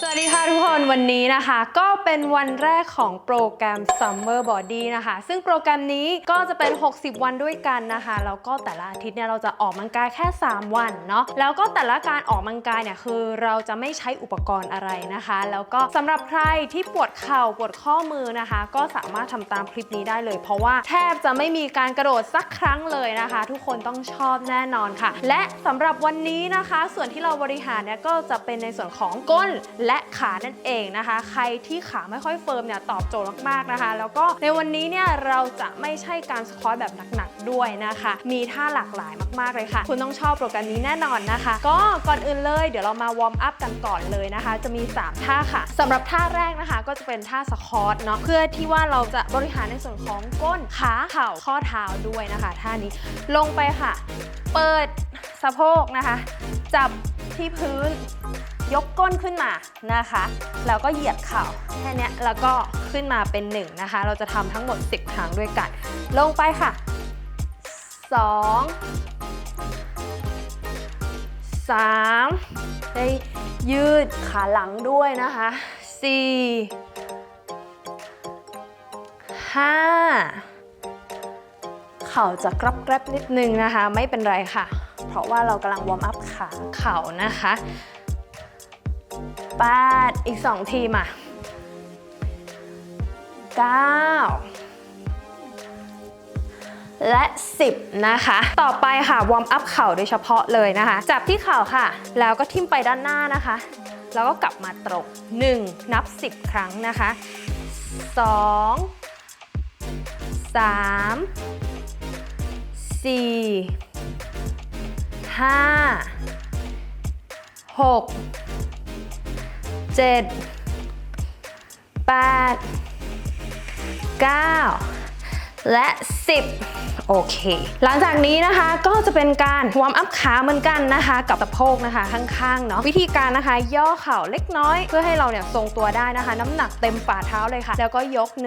สวัสดีค่ะทุกคนวันนี้นะคะก็เป็นวันแรกของโปรแกรม Summer Body นะคะ ซึ่งโปรแกรมนี้ก็จะเป็น 60 วันด้วยกันนะคะแล้วก็แต่ละอาทิตย์เนี่ยเราจะออกกำลังกายแค่ 3 วันเนาะแล้วก็แต่ละการออกกำลังกายเนี่ยคือเราจะไม่ใช้อุปกรณ์อะไรนะคะ แล้วก็สำหรับใครที่ปวดเข่าปวดข้อมือนะคะ ก็สามารถทำตามคลิปนี้ได้เลย เพราะว่าแทบจะไม่มีการกระโดดสักครั้งเลยนะคะ ทุกคนต้องชอบแน่นอนค่ะ และสำหรับวันนี้นะคะ ส่วนที่เราบริหารเนี่ยก็จะเป็นในส่วนของก้นและขานั่นเองนะคะ ใครที่ขาไม่ค่อยเฟิร์มเนี่ยตอบโจทย์มากๆนะคะ แล้วก็ในวันนี้เนี่ยเราจะไม่ใช่การสควอตแบบหนักๆด้วยนะคะ มีท่าหลากหลายมากๆเลยค่ะ คุณต้องชอบโปรแกรมนี้แน่นอนนะคะ ก็ก่อนอื่นเลยเดี๋ยวเรามาวอร์มอัพกันก่อนเลยนะคะ จะมี 3 ท่าค่ะสำหรับท่าแรกนะคะ ก็จะเป็นท่าสควอตเนาะเพื่อที่ว่าเราจะบริหารในส่วนของก้นขาเข่าข้อเท้าด้วยนะคะ ท่านี้ลงไปค่ะ เปิดสะโพกนะคะ จับที่พื้น ยกก้นขึ้นมานะคะ แล้วก็เหยียดเข่าแค่นี้แล้วก็ขึ้นมาเป็น1นะคะ เราจะทำทั้งหมด 10 ครั้งด้วยกัน ลงไปค่ะ 2 3 ได้ยืดขาหลังด้วยนะคะ 4 5เข่าจะกรับแกรบนิดนึงนะคะ ไม่เป็นไรค่ะ เพราะว่าเรากำลังวอร์มอัพขาเข่านะคะ 8อีก2ทีมา9และ 10 นะคะ ต่อไปค่ะ วอร์มอัพเข่าโดยเฉพาะเลยนะคะ จับที่เข่าค่ะ แล้วก็ทิ่มไปด้านหน้านะคะ แล้วก็กลับมาตรง1นับ 10 ครั้งนะคะ 2 3 4 5 6 7 8 9และ 10 โอเค หลังจากนี้นะคะก็จะเป็นการวอร์มอัพขาเหมือนกันนะคะ กับสะโพกนะคะข้างๆเนาะวิธีการนะคะย่อเข่าเล็กน้อย เพื่อให้เราเนี่ยทรงตัวได้นะคะ น้ำหนักเต็มฝ่าเท้าเลยค่ะ แล้วก็ยก 1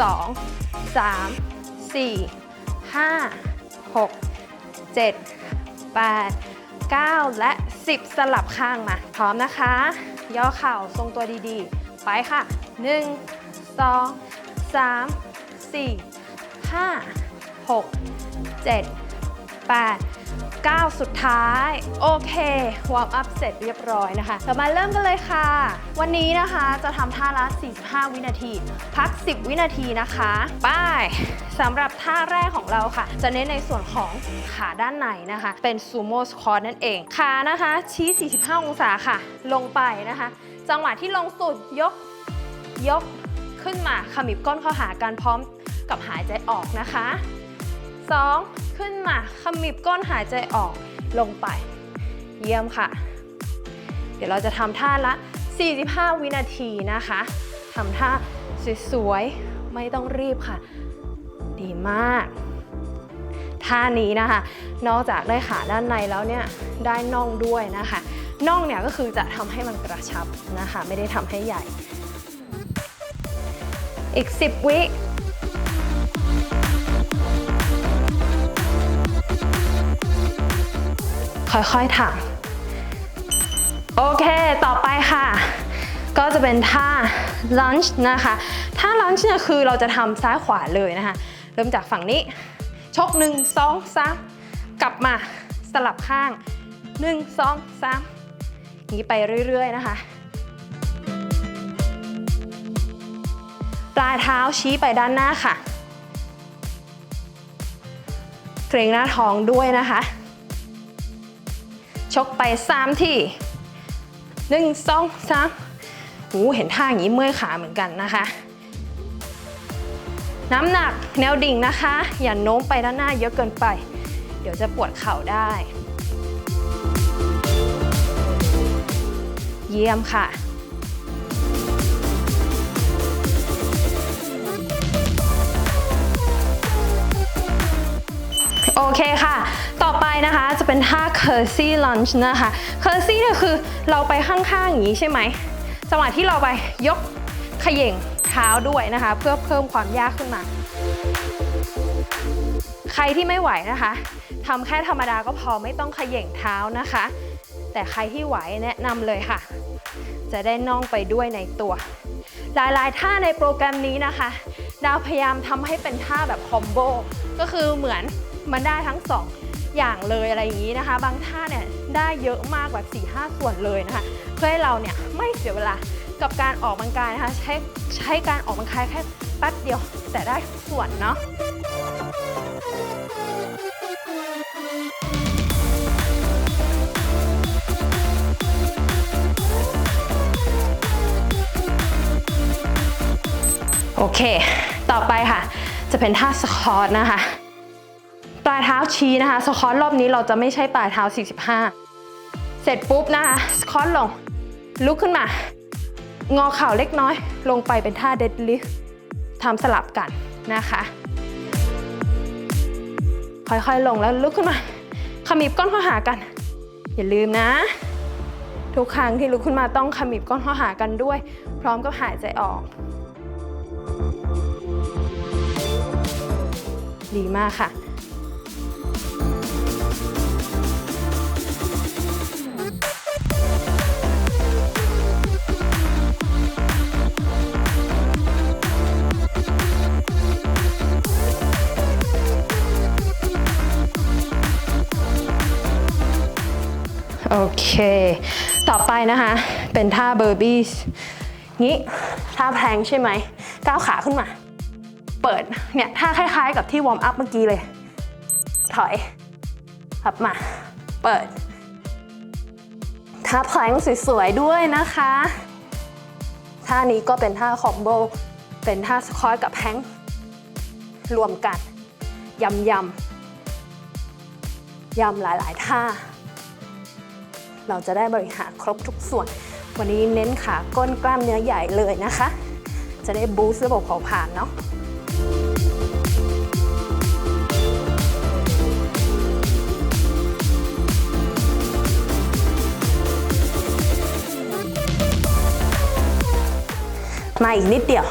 2 3 4 5 6 7 8 9 และ 10 สลับข้างมา พร้อมนะคะ ย่อเข่าทรงตัวดีๆ ไปค่ะ 1 2 3 4 5 6 7 8 9 สุดท้าย โอเควอร์มอัพเสร็จเรียบร้อยนะคะเรามาเริ่มกันเลยค่ะ วันนี้นะคะจะทำท่าละ 45 วินาที พัก 10 วินาทีนะคะไป้ายสำหรับท่าแรกของเราค่ะ จะเน้นในส่วนของขาด้านในนะคะ เป็นซูโม่สควอตนั่นเอง ขานะคะ ชี้ 45 องศาค่ะ ลงไปนะคะ จังหวะที่ลงสุดยกยกขึ้นมาขมิบก้นเข้าหากันพร้อมกับหายใจออกนะคะ 2. ขึ้นมาขมิบก้นหายใจออกลงไป เยี่ยมค่ะ เดี๋ยวเราจะทำท่าละ 45 วินาทีนะคะทำท่าสวยๆ ไม่ต้องรีบค่ะ ดีมาก ท่านี้นะคะ นอกจากได้ขาด้านในแล้วเนี่ย ได้น่องด้วยนะคะ น่องเนี่ยก็คือจะทำให้มันกระชับนะคะ ไม่ได้ทำให้ใหญ่ อีก 10 วิ ค่อยๆถังโอเค ต่อไปค่ะ ก็จะเป็นท่า lunge นะคะ ท่า lunge เนี่ยคือเราจะทำซ้ายขวาเลยนะคะ เริ่มจากฝั่งนี้ ชก 1 2 3 กลับมาสลับข้าง 1 2 3อย่างนี้ไปเรื่อยๆนะคะ ปลายเท้าชี้ไปด้านหน้าค่ะ เกรงหน้าท้องด้วยนะคะ ชกไป 3 ที่ 1 2 3หูเห็นท่าอย่างนี้เมื่อยขาเหมือนกันนะคะ น้ำหนักแนวดิ่งนะคะ อย่าโน้มไปด้านหน้าเยอะเกินไป เดี๋ยวจะปวดเข่าได้ เยี่ยมค่ะโอเคค่ะ ต่อไปนะคะจะเป็นท่า curtsy lunge นะคะ curtsy เนี่ยคือเราไปข้างๆอย่างนี้ใช่ไหมจังหวะที่เราไปยกขย่งเท้าด้วยนะคะ เพื่อเพิ่มความยากขึ้นมา ใครที่ไม่ไหวนะคะทำแค่ธรรมดาก็พอไม่ต้องขย่งเท้านะคะ แต่ใครที่ไหวแนะนำเลยค่ะ จะได้น่องไปด้วยในตัว หลายๆ ท่าในโปรแกรมนี้นะคะ ดาวพยายามทำให้เป็นท่าแบบคอมโบก็คือเหมือนมันได้ทั้งสอง อย่างเลยอะไรอย่างนี้นะคะ บางท่าเนี่ยได้เยอะมากแบบ4ี่ห้าส่วนเลยนะคะ เพื่อให้เราเนี่ยไม่เสียเวลากับการออกกำลังกายนะคะ ใช้ใช้การออกกำลังกายแค่แป๊บเดียวแต่ได้ส่วนเนาะโอเค ต่อไปค่ะ จะเป็นท่าสควอตนะคะ เท้าชี้นะคะ สควอตรอบนี้เราจะไม่ใช่ปลายเท้า 45 เสร็จปุ๊บนะคะสควอตลง ลุกขึ้นมา งอเข่าเล็กน้อย ลงไปเป็นท่าเดดลิฟทำสลับกันนะคะ ค่อยๆลงแล้วลุกขึ้นมาขมิบก้นข้อหากัน อย่าลืมนะ ทุกครั้งที่ลุกขึ้นมาต้องขมิบก้นข้อหากันด้วย พร้อมกับหายใจออก ดีมากค่ะ โอเค ต่อไปนะคะ เป็นท่าเบอร์บี้งี้ท่าแพลงใช่ไหมก้าวขาขึ้นมา เปิดเนี่ยท่าคล้ายๆ กับที่วอร์มอัพเมื่อกี้เลย ถอยกลับมา เปิดท่าแพลงสวยๆด้วยนะคะ ท่านี้ก็เป็นท่าคอมโบเป็นท่าสควอตกับแพงรวมกันยำยำยำหลายๆท่า เราจะได้บริหารครบทุกส่วน วันนี้เน้นขาก้นกล้ามเนื้อใหญ่เลยนะคะ จะได้บูสต์ระบบเผาผลาญเนาะมาอีกนิดเดียว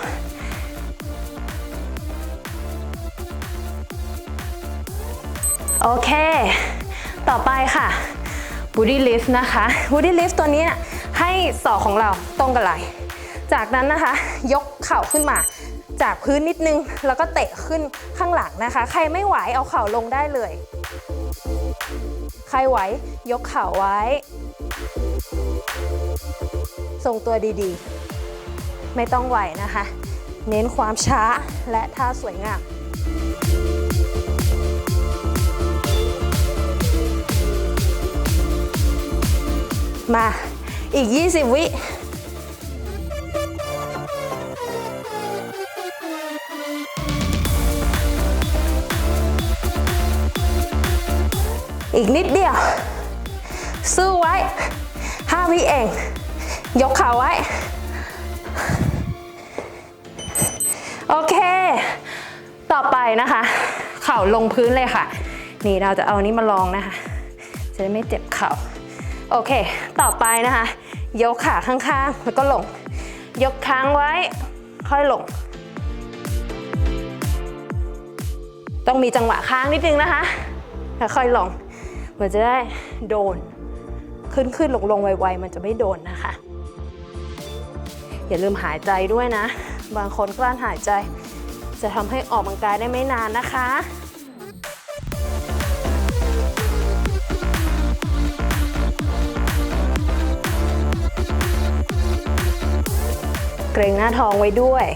โอเค ต่อไปค่ะ Booty Lift นะคะ Booty Lift ตัวนี้ให้ศอกของเราตรงกับไหล่จากนั้นนะคะ ยกเข่าขึ้นมา จากพื้นนิดนึง แล้วก็เตะขึ้นข้างหลังนะคะ ใครไม่ไหวเอาเข่าลงได้เลย ใครไหวยกเข่าไว้ ทรงตัวดีๆ ไม่ต้องไหวนะคะ เน้นความช้าและท่าสวยงาม มาอีก 20 วิอีกนิดเดียว สู้ไว้ 5 วิเอง ยกขาไว้ โอเค ต่อไปนะคะ เข่าลงพื้นเลยค่ะ นี่เราจะเอานี้มาลองนะคะ จะได้ไม่เจ็บเข่า โอเค ต่อไปนะคะ ยกขาข้างๆ แล้วก็ลง ยกค้างไว้ ค่อยลง ต้องมีจังหวะค้างนิดนึงนะคะแล้วค่อยลง มันจะได้โดน ขึ้นขึ้นลงลงไวๆ มันจะไม่โดนนะคะ อย่าลืมหายใจด้วยนะ บางคนกลั้นหายใจ จะทำให้ออกกำลังกายได้ไม่นานนะคะ เกรงหน้าท้องไว้ด้วย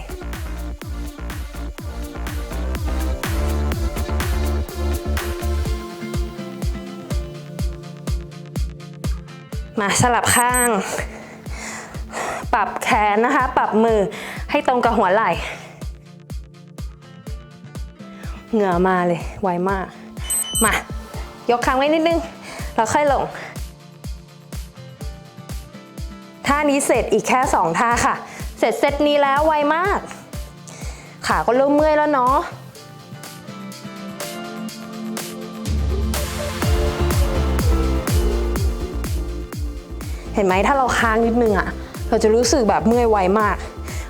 มาสลับข้าง ปรับแขนนะคะ ปรับมือให้ตรงกับหัวไหล่เหงื่อมาเลย ไวมาก มา ยกค้างไว้นิดนึง แล้วค่อยลง ท่านี้เสร็จอีกแค่ 2 ท่าค่ะ เสร็จเซตนี้แล้วไวมาก ขาก็เริ่มเมื่อยแล้วเนาะเห็นไหมถ้าเราค้างนิดนึงอะเราจะรู้สึกแบบเมื่อยไวมาก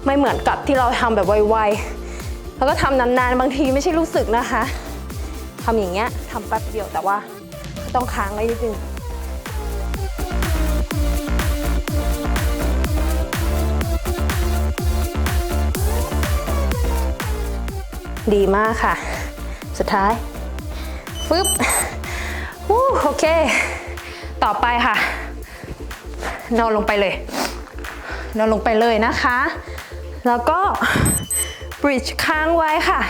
ไม่เหมือนกับที่เราทำแบบไวๆแล้วก็ทำนานๆบางทีไม่ใช่รู้สึกนะคะทำอย่างเงี้ยทำแป๊บเดียวแต่ว่าต้องค้างไว้นิดนึง ดีมากค่ะ สุดท้ายฟึบวู้โอเค ต่อไปค่ะ นอนลงไปเลย นอนลงไปเลยนะคะ แล้วก็ bridge ค้างไว้ค่ะ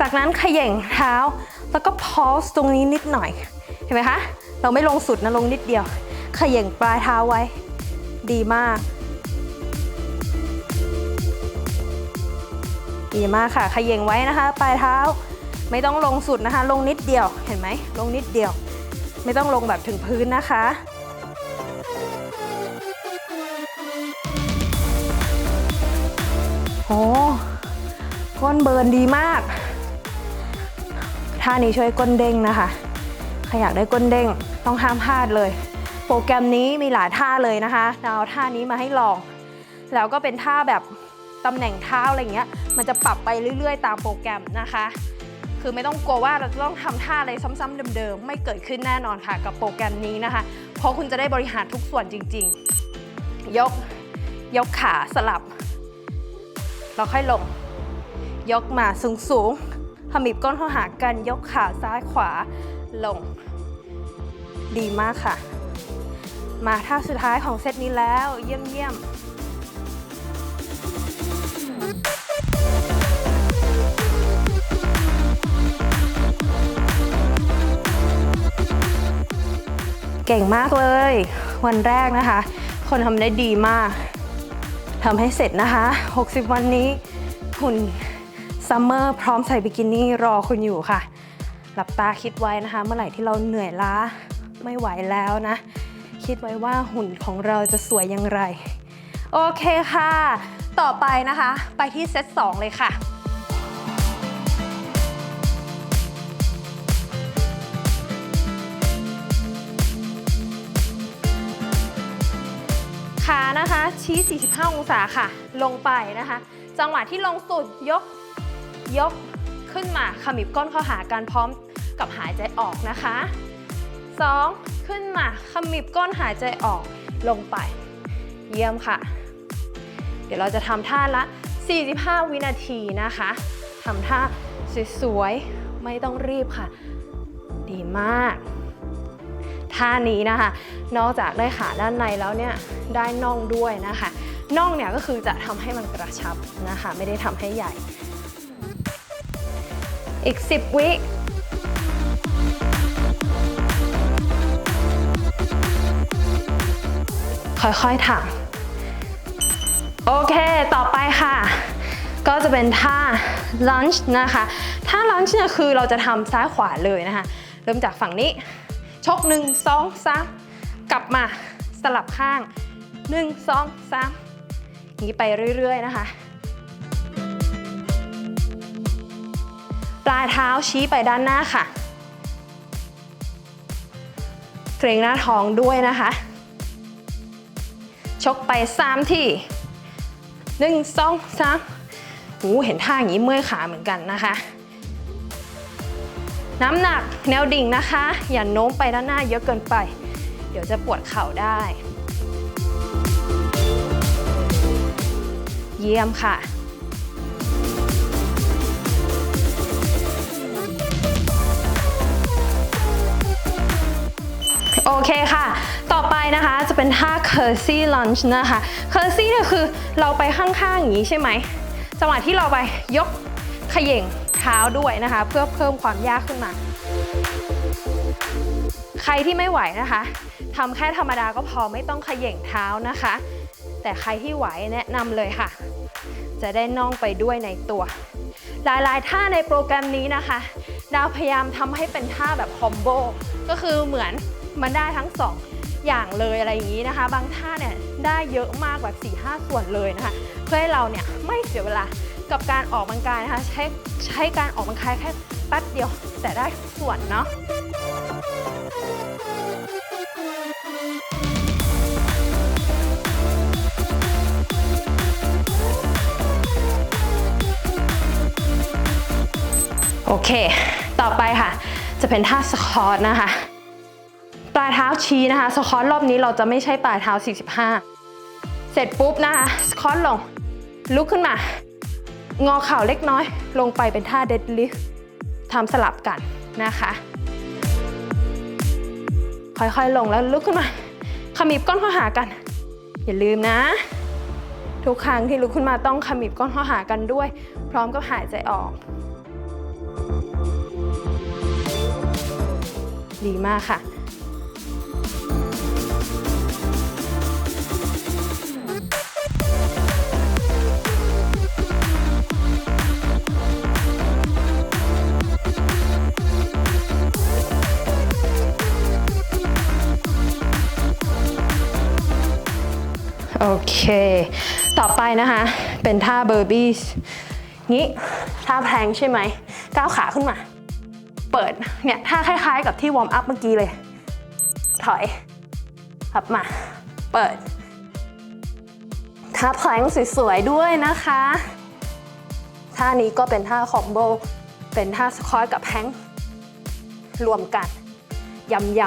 จากนั้นขย่งเท้า แล้วก็ pause ตรงนี้นิดหน่อย เห็นไหมคะ เราไม่ลงสุดนะลงนิดเดียว ขย่งปลายเท้าไว้ ดีมาก ดีมากค่ะขย่งไว้นะคะ ปลายเท้าไม่ต้องลงสุดนะคะ ลงนิดเดียวเห็นไหมลงนิดเดียว ไม่ต้องลงแบบถึงพื้นนะคะโอ้ก้นเบิร์นดีมากท่านี้ช่วยก้นเด้งนะคะใครอยากได้ก้นเด้งต้องห้ามพลาดเลย โปรแกรมนี้มีหลายท่าเลยนะคะเราเอาท่านี้มาให้ลอง แล้วก็เป็นท่าแบบ ตำแหน่งเท้าอะไรเงี้ย มันจะปรับไปเรื่อยๆ ตามโปรแกรมนะคะ คือไม่ต้องกลัวว่าเราจะต้องทำท่าอะไรซ้ำๆเดิมๆ ไม่เกิดขึ้นแน่นอนค่ะ กับโปรแกรมนี้นะคะ เพราะคุณจะได้บริหารทุกส่วนจริง ๆ ยก ยกขาสลับ เราค่อยลง ยกมาสูงสูงๆขมิบก้นเข้าหากัน ยกขาซ้ายขวาลง ดีมากค่ะ มาท่าสุดท้ายของเซตนี้แล้วเยี่ยมเยี่ยม เก่งมากเลย วันแรกนะคะ คนทำได้ดีมากทำให้เสร็จนะคะ 60 วันนี้หุ่นซัมเมอร์พร้อมใส่บิกินี่รอคุณอยู่ค่ะ หลับตาคิดไว้นะคะ เมื่อไหร่ที่เราเหนื่อยล้าไม่ไหวแล้วนะ คิดไว้ว่าหุ่นของเราจะสวยอย่างไร โอเคค่ะ ต่อไปนะคะ ไปที่เซต2เลยค่ะ ชี้ 45 องศาค่ะ ลงไปนะคะ จังหวะที่ลงสุดยก ยกขึ้นมาขมิบก้นเข้าหากันพร้อมกับหายใจออกนะคะ 2. ขึ้นมาขมิบก้นหายใจออกลงไป เยี่ยมค่ะ เดี๋ยวเราจะทำท่าละ 45 วินาทีนะคะทำท่าสวยๆ ไม่ต้องรีบค่ะ ดีมาก ท่านี้นะคะ นอกจากได้ขาด้านในแล้วเนี่ยได้น่องด้วยนะคะน่องเนี่ยก็คือจะทำให้มันกระชับนะคะ ไม่ได้ทำให้ใหญ่ อีก 10 วิค่อยๆทำโอเค ต่อไปค่ะ ก็จะเป็นท่า lunge นะคะ ท่า lunge เนี่ยคือเราจะทำซ้ายขวาเลยนะคะ เริ่มจากฝั่งนี้ ชก 1 2 3 กลับมาสลับข้าง 1 2 3อย่างนี้ไปเรื่อย ๆ นะคะ ปลายเท้าชี้ไปด้านหน้าค่ะ เกรงหน้าท้องด้วยนะคะ ชกไป 3 ที่ 1 2 3หูเห็นท่าอย่างนี้เมื่อยขาเหมือนกันนะคะ น้ำหนักแนวดิ่งนะคะ อย่าโน้มไปด้านหน้าเยอะเกินไป เดี๋ยวจะปวดเข่าได้ เยี่ยมค่ะโอเคค่ะ ต่อไปนะคะจะเป็นท่า curtsy lunge นะคะ curtsy เนี่ยคือเราไปข้างๆอย่างนี้ใช่ไหม จังหวะที่เราไปยกขย่ง ท้าด้วยนะคะ เพื่อเพิ่มความยากขึ้นมา ใครที่ไม่ไหวนะคะทำแค่ธรรมดาก็พอไม่ต้องขย่งเท้านะคะ แต่ใครที่ไหวแนะนำเลยค่ะ จะได้น่องไปด้วยในตัว หลายๆ ท่าในโปรแกรมนี้นะคะ ดาวพยายามทำให้เป็นท่าแบบคอมโบก็คือเหมือนมันได้ทั้งสองอย่างเลยอะไรอย่างนี้นะคะ บางท่าเนี่ยได้เยอะมากแบบ4 5 ส่วนเลยนะคะ เพื่อให้เราเนี่ยไม่เสียเวลา กับการออกกำลังกายนะคะ ใช้ใช้การออกกำลังกายแค่แป๊บเดียว แต่ได้ทุกส่วนเนาะโอเค ต่อไปค่ะ จะเป็นท่าสควอตนะคะ ปลายเท้าชี้นะคะ สควอตรอบนี้เราจะไม่ใช่ปลายเท้า 45 เสร็จปุ๊บนะคะ สควอตลง ลุกขึ้นมา งอเข่าเล็กน้อย ลงไปเป็นท่าเดดลิฟทำสลับกันนะคะ ค่อยๆลงแล้วลุกขึ้นมาขมิบก้นข้าหากัน อย่าลืมนะ ทุกครั้งที่ลุกขึ้นมาต้องขมิบก้นข้าหากันด้วย พร้อมกับหายใจออก ดีมากค่ะ โอเค ต่อไปนะคะ เป็นท่าเบอร์บี้งี้ท่าแพลงใช่ไหมก้าวขาขึ้นมา เปิดเนี่ยท่าคล้ายๆ กับที่วอร์มอัพเมื่อกี้เลย ถอยขับมา เปิดท่าแพลงสวยๆด้วยนะคะ ท่านี้ก็เป็นท่าคอมโบ เป็นท่าสควอตกับแพงรวมกันยำย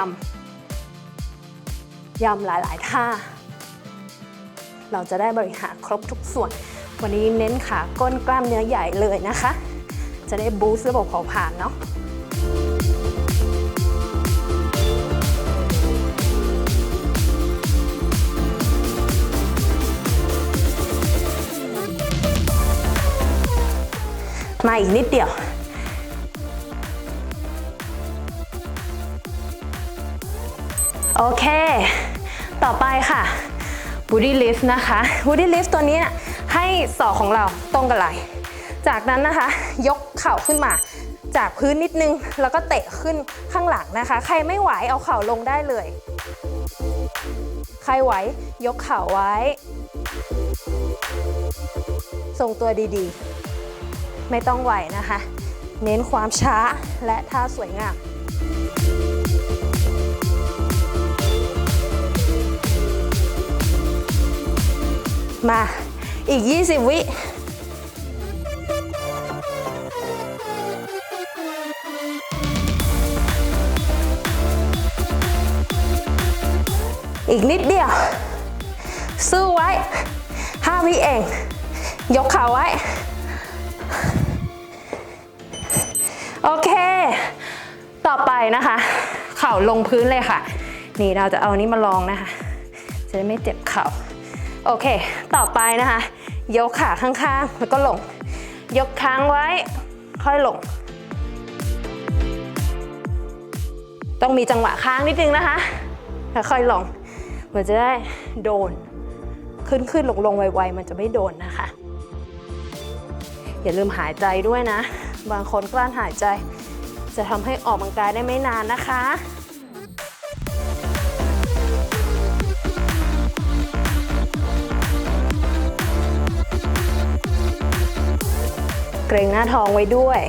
ำยำหลายๆท่า เราจะได้บริหารครบทุกส่วน วันนี้เน้นขาก้นกล้ามเนื้อใหญ่เลยนะคะ จะได้บูสต์ระบบเผาผลาญเนาะมาอีกนิดเดียว โอเค ต่อไปค่ะ Booty Lift นะคะ Booty Lift ตัวนี้ให้ศอกของเราตรงกับไหล่จากนั้นนะคะ ยกเข่าขึ้นมา จากพื้นนิดนึง แล้วก็เตะขึ้นข้างหลังนะคะ ใครไม่ไหวเอาเข่าลงได้เลย ใครไหวยกเข่าไว้ ทรงตัวดีๆ ไม่ต้องไหวนะคะ เน้นความช้าและท่าสวยงาม มาอีก 20 วิอีกนิดเดียว สู้ไว้5วิเอง ยกขาไว้ โอเค ต่อไปนะคะ เข่าลงพื้นเลยค่ะ นี่เราจะเอานี้มาลองนะคะ จะได้ไม่เจ็บเข่า โอเค ต่อไปนะคะ ยกขาข้างๆ แล้วก็ลง ยกค้างไว้ ค่อยลง ต้องมีจังหวะค้างนิดนึงนะคะ แล้วค่อยลง มันจะได้โดน ขึ้นขึ้นลงลงไวๆ มันจะไม่โดนนะคะ อย่าลืมหายใจด้วยนะ บางคนกลั้นหายใจ จะทำให้ออกกำลังกายได้ไม่นานนะคะ เกรงหน้าท้องไว้ด้วย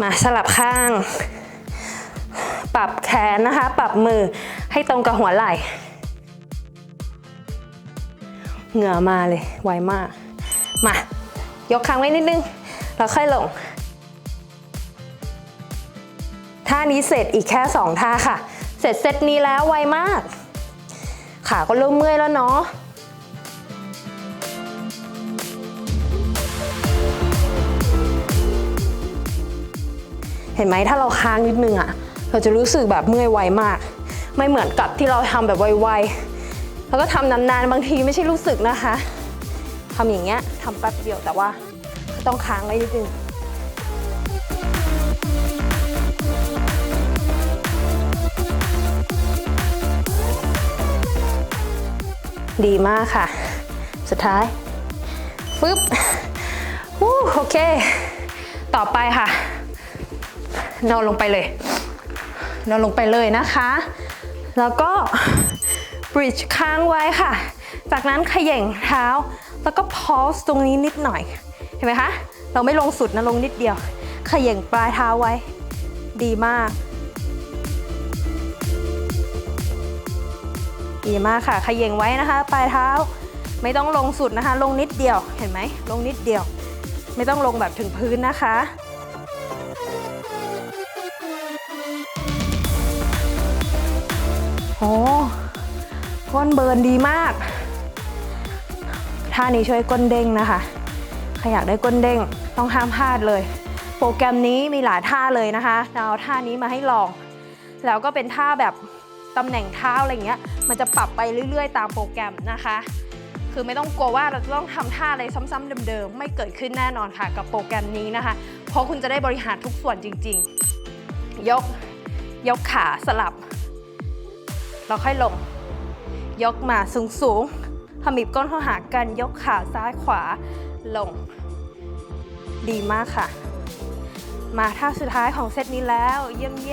มาสลับข้าง ปรับแขนนะคะ ปรับมือให้ตรงกับหัวไหล่ เหงื่อมาเลย ไวมาก มายกค้างไว้นิดนึง แล้วค่อยลงท่านี้เสร็จอีกแค่ 2 ท่าค่ะ เสร็จเซตนี้แล้วไวมาก ขาก็เริ่มเมื่อยแล้วเนาะเห็นไหมถ้าเราค้างนิดนึงอะเราจะรู้สึกแบบเมื่อยไวมาก ไม่เหมือนกับที่เราทำแบบไวๆแล้วก็ทำนานๆบางทีไม่ใช่รู้สึกนะคะทำอย่างเงี้ยทำแป๊บเดียวแต่ว่าต้องค้างไว้นิดนึง ดีมากค่ะ สุดท้ายฟึบวู้โอเค ต่อไปค่ะ นอนลงไปเลย นอนลงไปเลยนะคะ แล้วก็ bridge ค้างไว้ค่ะ จากนั้นขย่งเท้า แล้วก็ pause ตรงนี้นิดหน่อย เห็นไหมคะ เราไม่ลงสุดนะลงนิดเดียว ขย่งปลายเท้าไว้ ดีมาก ดีมากค่ะขย่งไว้นะคะ ปลายเท้าไม่ต้องลงสุดนะคะ ลงนิดเดียวเห็นไหมลงนิดเดียว ไม่ต้องลงแบบถึงพื้นนะคะโอ้ก้นเบิร์นดีมากท่านี้ช่วยก้นเด้งนะคะใครอยากได้ก้นเด้งต้องห้ามพลาดเลย โปรแกรมนี้มีหลายท่าเลยนะคะเราเอาท่านี้มาให้ลอง แล้วก็เป็นท่าแบบ ตำแหน่งเท้าอะไรเงี้ย มันจะปรับไปเรื่อย ๆ ตามโปรแกรมนะคะ คือไม่ต้องกลัวว่าเราจะต้องทำท่าอะไรซ้ำๆเดิมๆ ไม่เกิดขึ้นแน่นอนค่ะ กับโปรแกรมนี้นะคะ เพราะคุณจะได้บริหารทุกส่วนจริง ๆ ยก ยกขาสลับ เราค่อยลง ยกมาสูงสูงๆขมิบก้นเข้าหากัน ยกขาซ้ายขวาลง ดีมากค่ะ มาท่าสุดท้ายของเซตนี้แล้ว เยี่ยมเ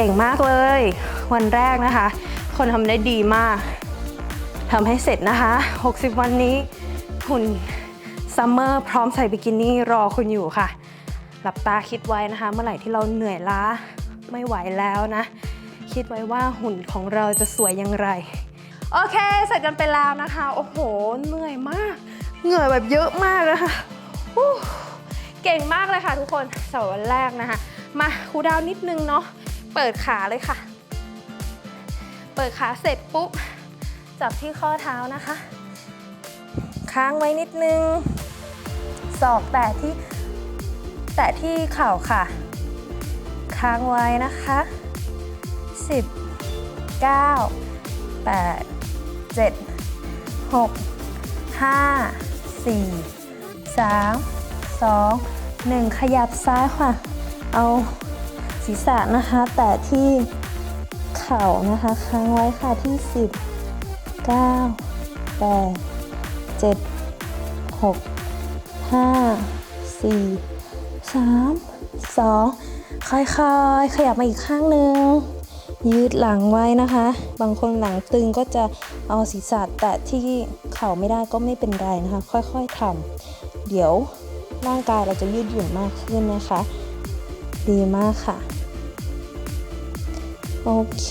เก่งมากเลย วันแรกนะคะ คนทำได้ดีมากทำให้เสร็จนะคะ 60 วันนี้หุ่นซัมเมอร์พร้อมใส่บิกินี่รอคุณอยู่ค่ะ หลับตาคิดไว้นะคะ เมื่อไหร่ที่เราเหนื่อยล้าไม่ไหวแล้วนะ คิดไว้ว่าหุ่นของเราจะสวยอย่างไร โอเค เสร็จกันไปแล้วนะคะ โอ้โห เหนื่อยมาก เหนื่อยแบบเยอะมากนะคะเก่งมากเลยค่ะทุกคนสำหรับวันแรกนะคะ มาครูดาวนิดนึงเนาะ เปิดขาเลยค่ะ เปิดขาเสร็จปุ๊บ จับที่ข้อเท้านะคะ ค้างไว้นิดนึง ศอกแตะที่ แตะที่เข่าค่ะ ค้างไว้นะคะ 10 9 8 7 6 5 4 3 2 1 ขยับซ้ายค่ะ เอา ศีรษะนะคะ แตะที่เข่านะคะค้างไว้ค่ะที่ 10 9 8 7 6 5 4 3 2ค่อยๆ ขยับมาอีกข้างหนึ่ง ยืดหลังไว้นะคะ บางคนหลังตึงก็จะเอาศีรษะแตะที่เข่าไม่ได้ก็ไม่เป็นไรนะคะ ค่อยๆทำเดี๋ยวร่างกายเราจะยืดหยุ่นมากขึ้นนะคะ ดีมากค่ะ โอเค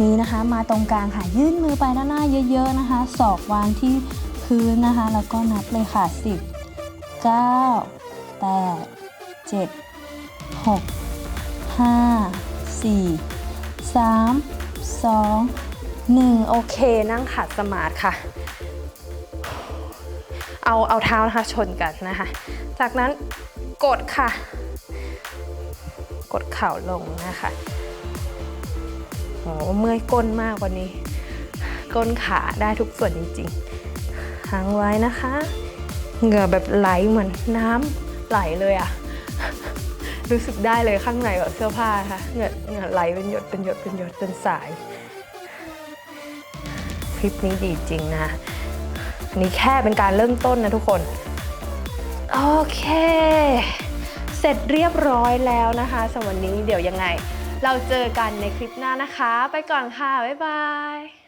นี้นะคะมาตรงกลางค่ะ ยื่นมือไปด้านหน้าเยอะ ๆนะคะศอกวางที่พื้นนะคะ แล้วก็นับเลยค่ะ 10 9 8 7 6 5 4 3 2 1 โอเค นั่งขัดสมาธิค่ะ เอาเอาเท้านะคะชนกันนะคะ จากนั้นกดค่ะ กดเข่าลงนะคะโอ้เมื่อยก้นมากวันนี้ ก้นขาได้ทุกส่วนจริงๆค้างไว้นะคะ เหงื่อแบบไหลเหมือนน้ำไหลเลยอะรู้สึกได้เลยข้างในกับเสื้อผ้าค่ะเหงื่อเหงื่อไหลเป็นหยดเป็นหยดเป็นหยดเป็นสาย คลิปนี้ดีจริงนะอันนี้แค่เป็นการเริ่มต้นนะทุกคน โอเค เสร็จเรียบร้อยแล้วนะคะสำหรับวันนี้เดี๋ยวยังไง เราเจอกันในคลิปหน้านะคะ ไปก่อนค่ะ บ๊ายบาย